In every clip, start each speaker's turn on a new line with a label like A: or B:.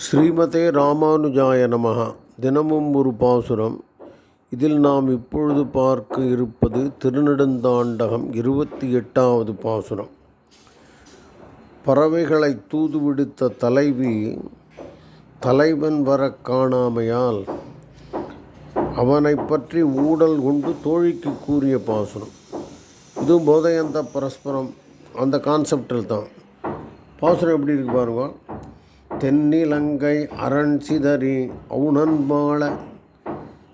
A: ஸ்ரீமதே ராமானுஜாய நமகா தினமும் ஒரு பாசுரம். இதில் நாம் இப்பொழுது பார்க்க இருப்பது திருநெடுந்தாண்டகம் இருபத்தி எட்டாவது பாசுரம். பறவைகளை தூதுவிடுத்த தலைவி தலைவன் வர காணாமையால் அவனை பற்றி ஊடல் கொண்டு தோழிக்கு கூறிய பாசுரம். இதுவும் போதையந்த பரஸ்பரம். அந்த கான்செப்டில் தான். பாசுரம் எப்படி இருக்கு பாருங்கள் தென்னிலங்கை அரண் சிதறி அவுணன்பாள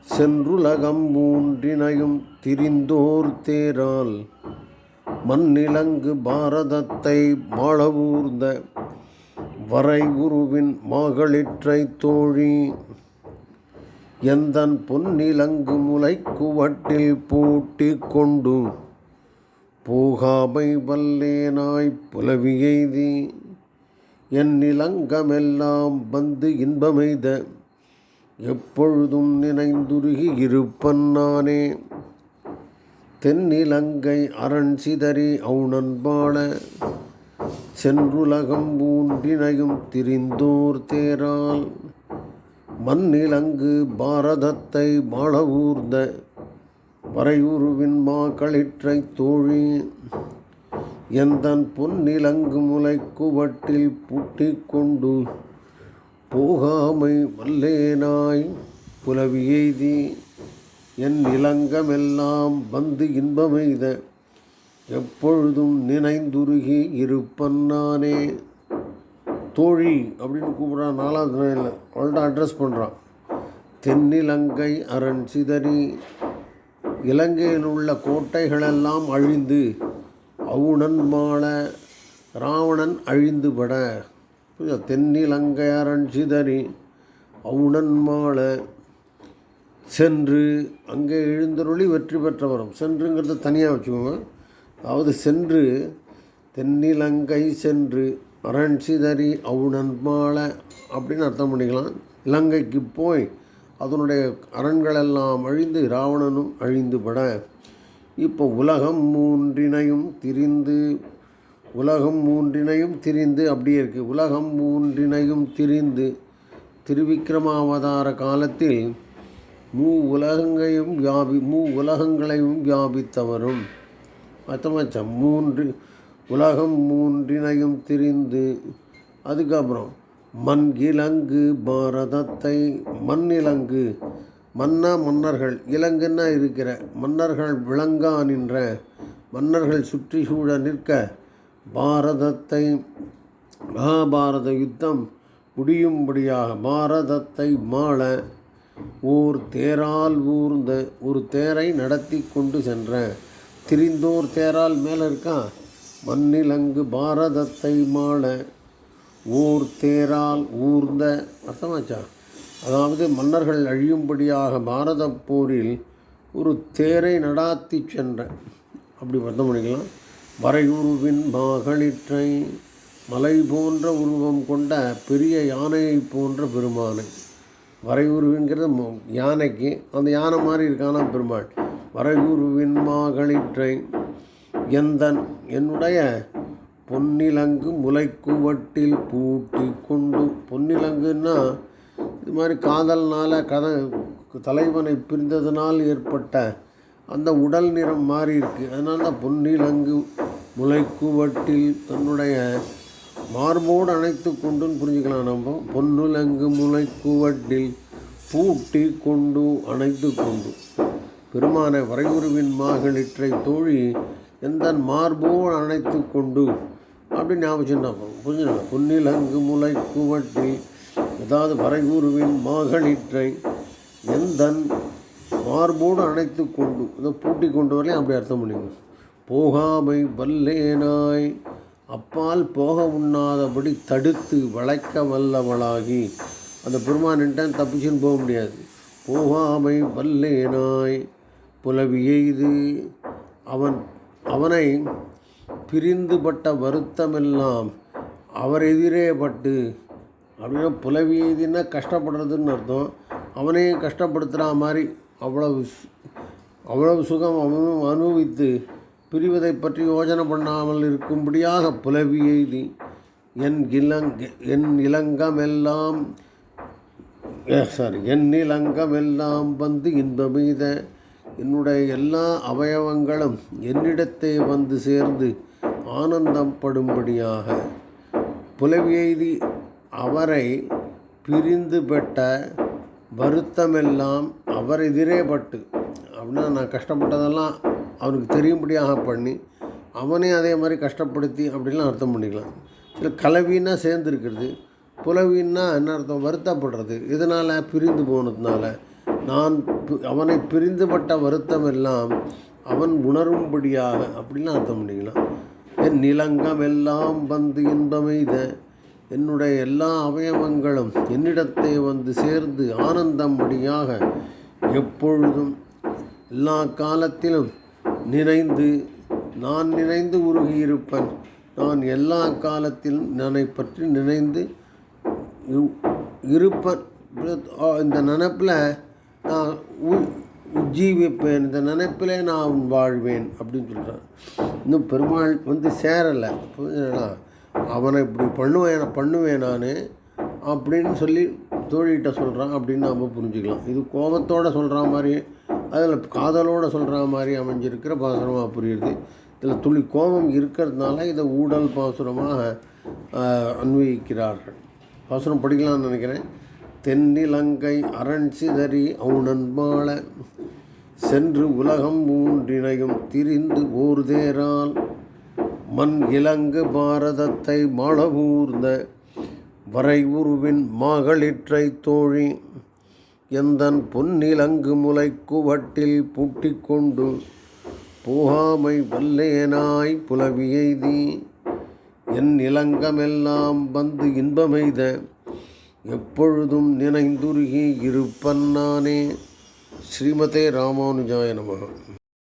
A: சென்றுலகம் மூன்றினையும் திரிந்தோர் தேரால் மண்ணிலங்கு பாரதத்தை வாழவூர்ந்த வரை குருவின் மாகளிற்றை தோழி எந்தன் பொன்னிலங்கு முளைக்குவட்டில் பூட்டி கொண்டு போகாமை வல்லேனாய் புலவியெய்தி என் நிலங்கமெல்லாம் வந்து இன்பமெய்த எப்பொழுதும் நினைந்துருகி இருப்பன் நானே. தென்னிலங்கை அரண் சிதறி அவுணன்பாள சென்றுலகம் ஊன்றினையும் திரிந்தோர் தேரால் மண்ணிலங்கு பாரதத்தை மாளவூர்ந்த வரையுருவின் மாக்களிற்றை தோழி எந்தன் பொன்னிலங்கு முளைக்குவட்டில் பூட்டி கொண்டு போகாமை வல்லேனாய் புலவி எய்தி என் நிலங்கமெல்லாம் வந்து இன்பமெய்த எப்பொழுதும் நினைந்துருகி இருப்பன் நானே. தோழி அப்படின்னு கூப்பிட்றான் நாலாவது நிலையில் அவள்கிட்ட அட்ரஸ் பண்ணுறான் தென்னிலங்கை அரண் சிதறி இலங்கையில் உள்ள கோட்டைகளெல்லாம் அழிந்து அவுணன் மாள ராவணன் அழிந்துபட. புரியுதா? தென்னிலங்கை அரண் சிதறி அவுணன் மாள சென்று அங்கே எழுந்தருளி வெற்றி பெற்றவரும். சென்றுங்கிறத தனியாக வச்சுக்கோங்க. அதாவது சென்று தென்னிலங்கை சென்று அரண் சிதறி அவுணன் மாள அப்படின்னு அர்த்தம் பண்ணிக்கலாம். இலங்கைக்கு போய் அதனுடைய அரண்களெல்லாம் அழிந்து ராவணனும் அழிந்துபட. இப்போ உலகம் மூன்றினையும் திரிந்து உலகம் மூன்றினையும் திரிந்து அப்படியே இருக்குது உலகம் மூன்றினையும் திரிந்து திருவிக்கிரமாவதார காலத்தில் மூ உலகங்களையும் வியாபி மூ உலகங்களையும் வியாபித்தவரும். அர்த்தமாச்சா மூன்று உலகம் மூன்றினையும் திரிந்து அதுக்கப்புறம் மண் இலங்கு பாரதத்தை மண்ணிலங்கு மன்னா மன்னர்கள் இலங்குன்னா இருக்கிற மன்னர்கள் விளங்கா நின்ற மன்னர்கள் சுற்றி சூழ நிற்க பாரதத்தை மகாபாரத யுத்தம் முடியும்படியாக பாரதத்தை மாள ஓர் தேரால் ஊர்ந்த ஒரு தேரை நடத்தி கொண்டு சென்ற. திரிந்தோர் தேரால் மேலே இருக்கான் மண்ணிலங்கு பாரதத்தை மாள ஓர் தேரால் ஊர்ந்த அர்த்தமாச்சா? அதாவது மன்னர்கள் அழியும்படியாக பாரத போரில் ஒரு தேரை நடாத்தி சென்ற. அப்படி அர்த்தம் பண்ணிக்கலாம். வரையுருவின் மகளிற்றை மலை போன்ற உருவம் கொண்ட பெரிய யானையை போன்ற பெருமானை. வரையுருவிங்கிறது ம- யானைக்கு அந்த யானை மாதிரி இருக்கானா பெருமாள். வரையுருவின் மகளிற்றை எந்தன் என்னுடைய பொன்னிலங்கு முளைக்குவட்டில் பூட்டி கொண்டு பொன்னிலங்குன்னா இது மாதிரி காதல்னால் கதை தலைவனை பிரிந்ததனால் ஏற்பட்ட அந்த உடல் நிறம் மாறி இருக்கு. அதனால தான் பொன்னிலங்கு முளைக்குவட்டில் தன்னுடைய மார்போடு அணைத்து கொண்டுன்னு புரிஞ்சுக்கலாம் நம்ம. பொன்னுலங்கு முளைக்குவட்டில் பூட்டி கொண்டு அணைத்து கொண்டு. பெருமானை வரையுருவின் மாகளிற்றை தோழி எந்த மார்போடு அணைத்து கொண்டு? அப்படின்னு ஞாபகம் புரிஞ்சுக்கலாம் பொன்னிலங்கு முளைக்குவட்டில் ஏதாவது வரைகுருவின் மாகளிற்றை எந்தன் மார்போடு அணைத்து கொண்டு இதை பூட்டி கொண்டு வரலையும் அப்படி அர்த்தம் பண்ணிக்கணும் போகாமை வல்லேனாய் அப்பால் போக உண்ணாதபடி தடுத்து வளைக்க வல்லவளாகி அந்த பெருமானிட்ட தப்பிச்சுன்னு போக முடியாது. போகாமை வல்லேனாய் புலவி எய்து அவன் அவனை பிரிந்துபட்ட வருத்தமெல்லாம் அவர் எதிரே பட்டு அப்படின்னா புலவி கஷ்டப்படுறதுன்னு அர்த்தம். அவனையும் கஷ்டப்படுத்துகிற மாதிரி அவ்வளவு அவ்வளவு சுகம் அவனும் அனுபவித்து பிரிவதை பற்றி யோஜனை பண்ணாமல் இருக்கும்படியாக புலவி எய்தி என் இளங் என் இளங்கமெல்லாம் சாரி என் இளங்கமெல்லாம் வந்து இன்பமீத. என்னுடைய எல்லா அவயவங்களும் என்னிடத்தே வந்து சேர்ந்து ஆனந்தம் படும்படியாக. புலவியெய்தி அவரை பிரிந்து பெற்ற வருத்தமெல்லாம் அவர் எதிரே பட்டு. அப்படின்னா நான் கஷ்டப்பட்டதெல்லாம் அவனுக்கு தெரியும்படியாக பண்ணி அவனே அதே மாதிரி கஷ்டப்படுத்தி அப்படிலாம் அர்த்தம் பண்ணிக்கலாம். சில கலவின்னா சேர்ந்துருக்கிறது புலவின்னா என்ன அர்த்தம்? வருத்தப்படுறது. இதனால் பிரிந்து போனதுனால நான் அவனை பிரிந்துபட்ட வருத்தம் எல்லாம் அவன் உணரும்படியாக அப்படிலாம் அர்த்தம் பண்ணிக்கலாம். என் நிலங்கம் எல்லாம் வந்து இன்பமெய்த என்னுடைய எல்லா அவயவங்களும் என்னிடத்தை வந்து சேர்ந்து ஆனந்தம்படியாக எப்பொழுதும் எல்லா காலத்திலும் நினைந்து நான் நினைந்து உருகியிருப்பேன். நான் எல்லா காலத்திலும் என்னை பற்றி நினைந்து இரு- இருப்பேன். இந்த நினப்பில் நான் உ- உஜ்ஜீவிப்பேன். இந்த நினைப்பிலே நான் வாழ்வேன் அப்படின்னு சொல்கிறான் இன்னும் பெருமாள் வந்து சேரலை. புரிஞ்சுங்களா அவனை இப்படி பண்ணுவேன் பண்ணுவேன் நான் அப்படின்னு சொல்லி தோழிகிட்ட சொல்கிறான் அப்படின்னு நாம் புரிஞ்சுக்கலாம். இது கோபத்தோடு சொல்கிற மாதிரி அதில் காதலோடு சொல்கிற மாதிரி அமைஞ்சிருக்கிற பாசுரமாக புரியுது. இதில் துளி கோபம் இருக்கிறதுனால இதை ஊடல் பாசுரமாக அன்வயிக்கிறார்கள். பாசுரம் படிக்கலாம்னு நினைக்கிறேன். தென்னிலங்கை அரண் சிதறி அவுணன்பாள சென்று உலகம் ஊன்றினையும் திரிந்து ஓர் தேரால் மண் இலங்கு பாரதத்தை மழவூர்ந்த வரை உருவின் மாகளிற்றை தோழி எந்தன் பொன்னிலங்கு முலை குவட்டில் பூட்டிக்கொண்டு போகாமை வல்லேனாய் புலவியெய்தி என் இலங்கமெல்லாம் வந்து இன்பமெய்த எப்பொழுதும் நினைந்துருகி இருப்பன் நானே. ஸ்ரீமதே ராமானுஜாய நமகம்